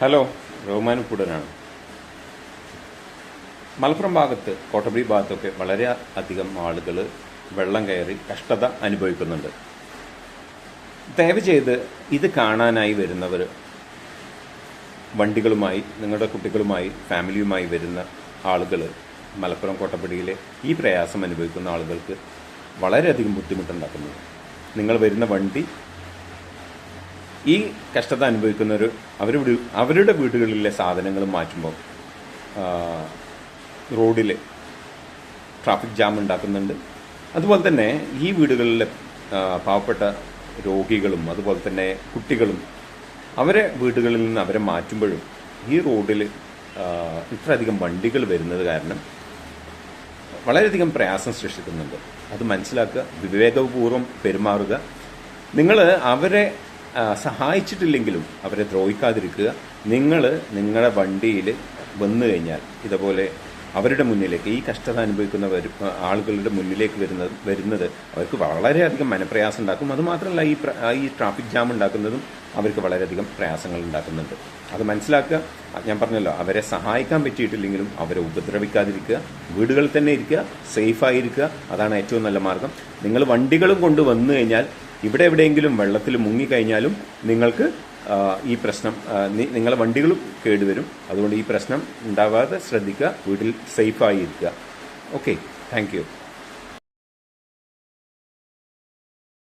Hello Rahman ഉപ്പുടനാണ്. Malappuram ഭാഗത്ത് കോട്ടബി ഭാഗത്തൊക്കെ വളരെ അധികം ആളുകൾ വെള്ളം കയറി കഷ്ടത അനുഭവിക്കുന്നുണ്ട്. ദയവ് ചെയ്ത് ഇത് കാണാനായി വരുന്നവർ വണ്ടികളുമായി നിങ്ങളുടെ കുട്ടികളുമായി ഫാമിലിയുമായി വരുന്ന ആളുകൾ മലപ്പുറം കോട്ടപ്പടിയിലെ ഈ പ്രയാസം അനുഭവിക്കുന്ന ആളുകൾക്ക് വളരെയധികം ബുദ്ധിമുട്ടുണ്ടാക്കുന്നു. നിങ്ങൾ വരുന്ന വണ്ടി ഈ കഷ്ടത അനുഭവിക്കുന്നവർ അവരുടെ അവരുടെ വീടുകളിലെ സാധനങ്ങൾ മാറ്റുമ്പോൾ റോഡിൽ ട്രാഫിക് ജാം ഉണ്ടാക്കുന്നുണ്ട്. അതുപോലെ തന്നെ ഈ വീടുകളിലെ പാവപ്പെട്ട രോഗികളും അതുപോലെ തന്നെ കുട്ടികളും അവരെ വീടുകളിൽ നിന്ന് അവരെ മാറ്റുമ്പോഴും ഈ റോഡിൽ ഇത്രയധികം വണ്ടികൾ വരുന്നത് കാരണം വളരെയധികം പ്രയാസം സൃഷ്ടിക്കുന്നുണ്ട്. അത് മനസ്സിലാക്കുക വിവേകപൂർവം പെരുമാറുക. നിങ്ങൾ അവരെ സഹായിച്ചിട്ടില്ലെങ്കിലും അവരെ ദ്രോഹിക്കാതിരിക്കുക. നിങ്ങൾ നിങ്ങളുടെ വണ്ടിയിൽ വന്നു കഴിഞ്ഞാൽ ഇതുപോലെ അവരുടെ മുന്നിലേക്ക് ഈ കഷ്ടത അനുഭവിക്കുന്ന ആളുകളുടെ മുന്നിലേക്ക് വരുന്നത് വരുന്നത് അവർക്ക് വളരെയധികം മനപ്രയാസം ഉണ്ടാക്കും. അതുമാത്രമല്ല ഈ ഈ ട്രാഫിക് ജാം ഉണ്ടാക്കുന്നതും അവർക്ക് വളരെയധികം പ്രയാസങ്ങൾ ഉണ്ടാക്കുന്നുണ്ട്. അത് മനസ്സിലാക്കുക. ഞാൻ പറഞ്ഞല്ലോ അവരെ സഹായിക്കാൻ പറ്റിയിട്ടില്ലെങ്കിലും അവരെ ഉപദ്രവിക്കാതിരിക്കുക. വീടുകളിൽ തന്നെ ഇരിക്കുക സേഫായിരിക്കുക അതാണ് ഏറ്റവും നല്ല മാർഗം. നിങ്ങൾ വണ്ടികളും കൊണ്ട് വന്നു കഴിഞ്ഞാൽ ഇവിടെ എവിടെയെങ്കിലും വെള്ളത്തിൽ മുങ്ങിക്കഴിഞ്ഞാലും നിങ്ങൾക്ക് ഈ പ്രശ്നം നിങ്ങളെ വണ്ടികളും കേടുവരും. അതുകൊണ്ട് ഈ പ്രശ്നം ഉണ്ടാവാതെ ശ്രദ്ധിക്കുക വീട്ടിൽ സേഫായി ഇരിക്കുക. Okay thank